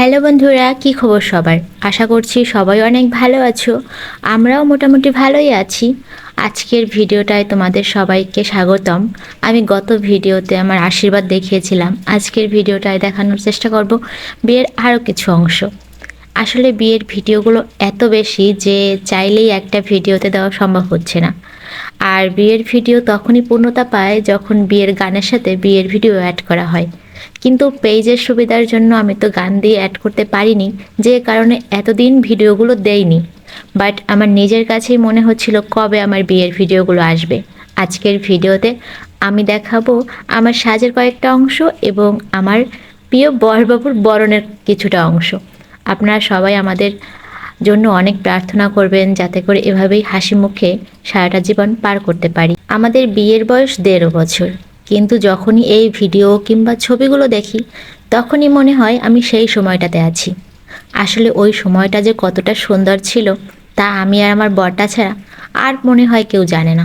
Hello বন্ধুরা, কি খবর সবার? আশা করছি সবাই অনেক ভালো আছো। আমরাও মোটামুটি ভালোই আছি। আজকের ভিডিওটায় তোমাদের সবাইকে স্বাগতম। আমি গত ভিডিওতে আমার আশীর্বাদ দেখিয়েছিলাম। আজকের ভিডিওটায় দেখানোর চেষ্টা করব বিয়ের আরও কিছু অংশ। আসলে বিয়ের ভিডিওগুলো এত বেশি যে চাইলেই একটা ভিডিওতে দেওয়া সম্ভব হচ্ছে না। আর বিয়ের ভিডিও তখনই পূর্ণতা পায় যখন বিয়ের গানের সাথে বিয়ের ভিডিও অ্যাড করা হয়। কিন্তু পেজের সুবিধার জন্য আমি তো গান দিয়ে অ্যাড করতে পারিনি, যে কারণে এতদিন ভিডিওগুলো দেইনি। বাট আমার নিজের কাছেই মনে হচ্ছিল কবে আমার বিয়ের ভিডিওগুলো আসবে। আজকের ভিডিওতে আমি দেখাবো আমার সাজের কয়েকটা অংশ এবং আমার প্রিয় বরবাবুর বরণের কিছুটা অংশ। আপনারা সবাই আমাদের জন্য অনেক প্রার্থনা করবেন যাতে করে এভাবেই হাসি মুখে সারাটা জীবন পার করতে পারি। আমাদের বিয়ের বয়স দেড় বছর। কিন্তু যখনই এই ভিডিও কিংবা ছবিগুলো দেখি, তখনই মনে হয় আমি সেই সময়টাতে আছি। আসলে ওই সময়টা যে কতটা সুন্দর ছিল, তা আমি আর আমার বরটা ছাড়া আর মনে হয় কেউ জানে না।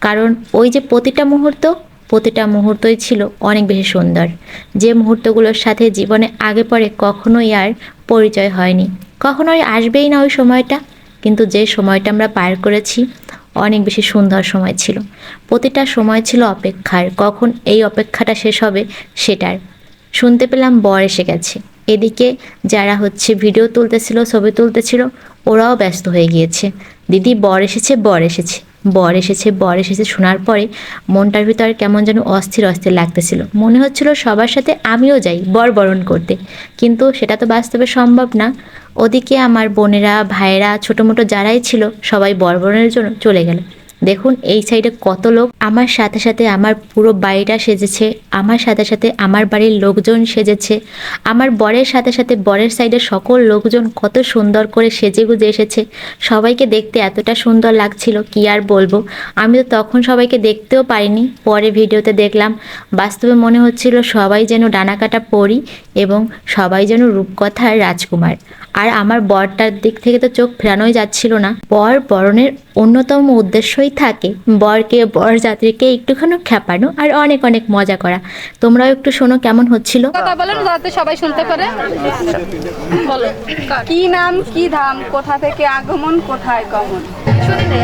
কারণ ওই যে প্রতিটা মুহূর্ত, প্রতিটা মুহূর্তই ছিল অনেক বেশি সুন্দর। যে মুহূর্তগুলোর সাথে জীবনে আগে পরে কখনোই আর পরিচয় হয়নি। কখনোই আসবেই না ওই সময়টা, কিন্তু যে সময়টা আমরা পার করেছি অনেক বেশি সুন্দর সময় ছিল। প্রতিটা সময় ছিল অপেক্ষার। কখন এই অপেক্ষাটা শেষ হবে, সেটার শুনতে পেলাম বর এসে গেছে। এদিকে যারা হচ্ছে ভিডিও তুলতেছিল, ছবি তুলতেছিল, ওরাও ব্যস্ত হয়ে গিয়েছে। দিদি, বর এসেছে বর এসেছে। বর এসেছে বর এসেছে শোনার পরে মনটার ভিতর কেমন যেন অস্থির অস্থির লাগতেছিল। মনে হচ্ছিল সবার সাথে আমিও যাই, বর বরণ করতে। কিন্তু সেটা তো বাস্তবে সম্ভব না। ওদিকে আমার বোনেরা, ভাইয়েরা ছোটো মোটো যারাই ছিল, সবাই বর বরণের জন্য চলে গেল। দেখুন, এই সাইডে কত লোক। আমার সাথে সাথে আমার পুরো বাড়িটা সেজেছে। আমার সাথে সাথে আমার বাড়ির লোকজন সেজেছে। আমার বরের সাথে সাথে বরের সাইডে সকল লোকজন কত সুন্দর করে সেজে গুজে এসেছে। সবাইকে দেখতে এতটা সুন্দর লাগছিল, কি আর বলব। আমি তো তখন সবাইকে দেখতেও পারিনি। পরে ভিডিওতে দেখলাম, বাস্তবে মনে হচ্ছিল সবাই যেন ডানাকাটা পরি এবং সবাই যেন রূপকথার রাজকুমার। আর আমার বরটার দিক থেকে তো চোখ ফেরানোই যাচ্ছিল না। বর বরণের অন্যতম উদ্দেশ্যই থাকে। বরকে বর যাত্রীকে একটুখানি খ্যাপানো আর অনেক অনেক মজা করা। তোমরাও একটু শোনো কেমন হচ্ছিল। কথা বলেন যাতে সবাই শুনতে পারে। বলো, কি নাম, কি ধাম, কোথা থেকে আগমন, কোথায় গমন? শুনি নেই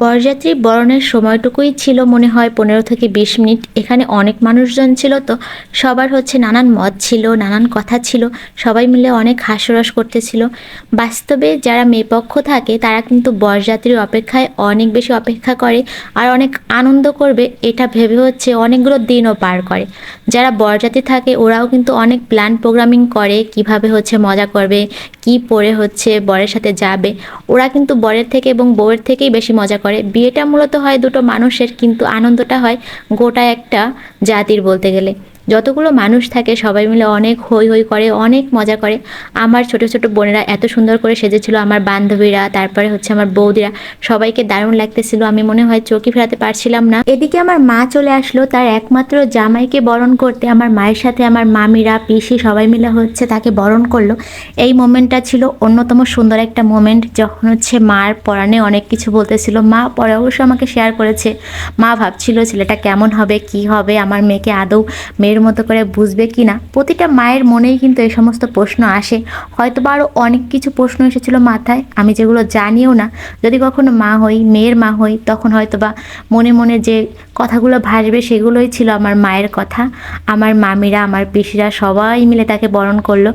বরযাত্রী বরণের সময়টুকুই ছিল মনে হয় পনেরো থেকে বিশ মিনিট। এখানে অনেক মানুষজন ছিল তো, সবার হচ্ছে নানান মত ছিল, নানান কথা ছিল। সবাই মিলে অনেক হাস্যরস করতেছিল। বাস্তবে যারা মেয়েপক্ষ থাকে, তারা কিন্তু বরযাত্রীর অপেক্ষায় অনেক বেশি অপেক্ষা করে আর অনেক আনন্দ করবে। এটা ভেবে হচ্ছে অনেকগুলো দিনও পার করে। যারা বরযাত্রী থাকে, ওরাও কিন্তু অনেক প্ল্যান প্রোগ্রামিং করে, কীভাবে হচ্ছে মজা করবে, কি পরে হচ্ছে বরের সাথে যাবে। ওরা কিন্তু বরের থেকে এবং বউয়ের থেকেই বেশি মজা করে। বিয়েটা মূলত হয় দুটো মানুষের, কিন্তু আনন্দটা হয় গোটা একটা জাতির বলতে গেলে। যতগুলো মানুষ থাকে, সবাই মিলে অনেক হই হই করে, অনেক মজা করে। আমার ছোট ছোট বোনেরা এত সুন্দর করে সেজেছিল, আমার বান্ধবীরা, তারপরে হচ্ছে আমার বৌদিরা। সবাইকে দারুণ লাগতেছিল, আমি মনে হয় চোখই ফেরাতে পারছিলাম না। এদিকে আমার মা চলে আসলো, তার একমাত্র জামাইকে বরণ করতে। আমার মায়ের সাথে আমার মামিরা, পিসি সবাই মিলে হচ্ছে তাকে বরণ করল। এই মোমেন্টটা ছিল অন্যতম সুন্দর একটা মোমেন্ট, যখন হচ্ছে মার পরাণে অনেক কিছু বলতেছিল। মা পরে অবশ্য আমাকে শেয়ার করেছে। মা ভাবছিল, ছেলেটা কেমন হবে? কি হবে? আমার মেয়েকে আদৌ মেয়ের মতো করে বুঝবে কি না? প্রতিটা মায়ের মনেই কিন্তু এই সমস্ত প্রশ্ন আসে। হয়তো বা আরও অনেক কিছু প্রশ্ন এসেছিল মাথায়, আমি যেগুলো জানিও না। যদি কখনো মা হই, মেয়ের মা হই, তখন হয়তো বা মনে মনে যে কথাগুলো ভাসবে সেগুলোই ছিল আমার মায়ের কথা। আমার মামিরা, আমার পিসিরা সবাই মিলে তাকে বরণ করল।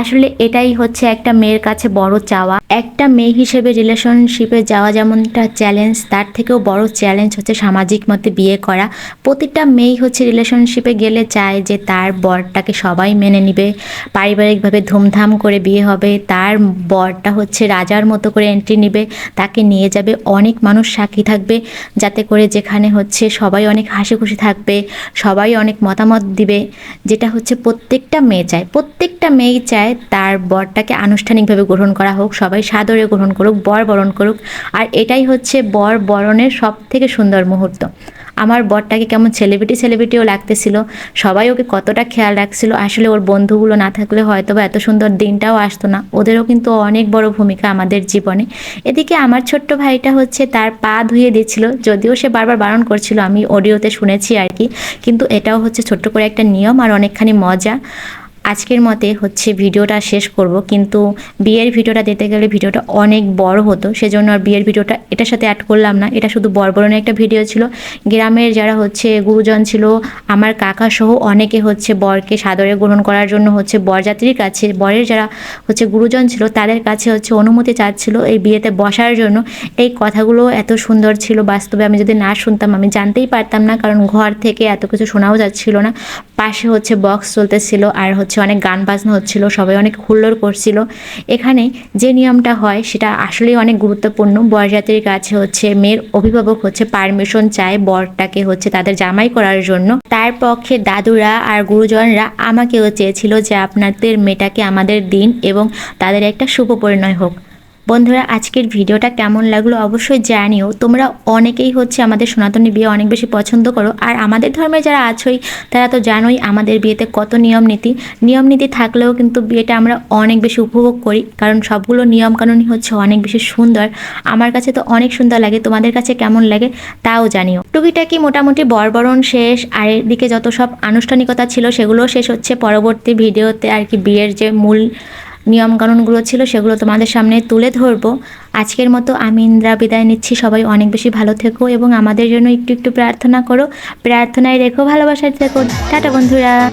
আসলে এটাই হচ্ছে একটা মেয়ের কাছে বড় চাওয়া। একটা মেয়ে হিসেবে রিলেশনশিপে যাওয়া যেমনটা চ্যালেঞ্জ তার থেকেও বড় চ্যালেঞ্জ হচ্ছে সামাজিক মতে বিয়ে করা। প্রতিটা মেয়েই হচ্ছে রিলেশনশিপে গেলে চায় যে তার বরটাকে সবাই মেনে নিবে। পারিবারিকভাবে ধুমধাম করে বিয়ে হবে। তার বরটা হচ্ছে রাজার মতো করে এন্ট্রি নিবে। তাকে নিয়ে যাবে অনেক মানুষ সাক্ষী থাকবে। যাতে করে যেখানে হচ্ছে সবাই অনেক হাসি খুশি থাকবে, সবাই অনেক মতামত দিবে। যেটা হচ্ছে প্রত্যেকটা মেয়ে চায়। প্রত্যেকটা মেয়েই চায় তার বরটাকে আনুষ্ঠানিকভাবে গ্রহণ করা হোক, সবাই সাদরে গ্রহণ করুক, বর বরণ করুক। আর এটাই হচ্ছে বর বরণের সব থেকে সুন্দর মুহূর্ত। আমার বরটাকে কেমন সেলিব্রিটি সেলিব্রিটিও লাগতেছিল। সবাই ওকে কতটা খেয়াল রাখছিল। আসলে ওর বন্ধুগুলো না থাকলে হয়তো বা এত সুন্দর দিনটাও আসতো না। ওদেরও কিন্তু অনেক বড় ভূমিকা আমাদের জীবনে। এদিকে আমার ছোট্ট ভাইটা হচ্ছে তার পা ধুয়ে দিচ্ছিল। যদিও সে বারবার বারণ করছিল, আমি অডিওতে শুনেছি আর কি। কিন্তু এটাও হচ্ছে ছোট্ট করে একটা নিয়ম আর অনেকখানি মজা। আজকের মতে হচ্ছে ভিডিওটা শেষ করব, কিন্তু বিয়ের ভিডিওটা দিতে গেলে ভিডিওটা অনেক বড় হতো, সেজন্য আর বিয়ের ভিডিওটা এটার সাথে অ্যাড করলাম না। এটা শুধু বরবরণের একটা ভিডিও ছিল। গ্রামের যারা হচ্ছে গুরুজন ছিল, আমার কাকা সহ অনেকে হচ্ছে বরকে সাদরে গ্রহণ করার জন্য হচ্ছে বরযাত্রীর কাছে, বরের যারা হচ্ছে গুরুজন ছিল, তাদের কাছে হচ্ছে অনুমতি চাচ্ছিল এই বিয়েতে বসার জন্য। এই কথাগুলো এত সুন্দর ছিল, বাস্তবে আমি যদি না শুনতাম আমি জানতেই পারতাম না, কারণ ঘর থেকে এত কিছু শোনাও যাচ্ছিল না। পাশে হচ্ছে বক্স চলতেছিল, আর হচ্ছে অনেক গান বাজনা হচ্ছিল, সবাই অনেক হুল্লোড় করছিল। এখানে যে নিয়মটা হয়, সেটা আসলেই অনেক গুরুত্বপূর্ণ। বরযাত্রীর কাছে হচ্ছে, মেয়ের অভিভাবক হচ্ছে পারমিশন চায় বরটাকে হচ্ছে তাদের জামাই করার জন্য। তার পক্ষে দাদুরা আর গুরুজনরা আমাকেও চেয়েছিল যে আপনাদের মেয়েটাকে আমাদের দিন এবং তাদের একটা শুভ পরিণয় হোক। বন্ধুরা, আজকের ভিডিওটা কেমন লাগল অবশ্যই জানিও। তোমরা অনেকেই হচ্ছে আমাদের সনাতনী বিয়ে অনেক বেশি পছন্দ করো। আর আমাদের ধর্মে যারা আছোই, তারা তো জানোই আমাদের বিয়েতে কত নিয়ম নীতি। নিয়ম নীতি থাকলেও কিন্তু বিয়েটা আমরা অনেক বেশি উপভোগ করি, কারণ সবগুলো নিয়ম কানুনই হচ্ছে অনেক বেশি সুন্দর। আমার কাছে তো অনেক সুন্দর লাগে, তোমাদের কাছে কেমন লাগে তাও জানিও। টুকিটাকি মোটামুটি বরবরণ শেষ, আর এদিকে যত সব আনুষ্ঠানিকতা ছিল সেগুলোও শেষ হচ্ছে পরবর্তী ভিডিওতে আর কি বিয়ের যে মূল নিয়মকানুনগুলো ছিল, সেগুলো তোমাদের সামনে তুলে ধরবো। আজকের মতো আমি ইন্দ্রা বিদায় নিচ্ছি। সবাই অনেক বেশি ভালো থেকো এবং আমাদের জন্য একটু একটু প্রার্থনা করো। প্রার্থনায় রেখো, ভালোবাসায় থেকো। টাটা বন্ধুরা।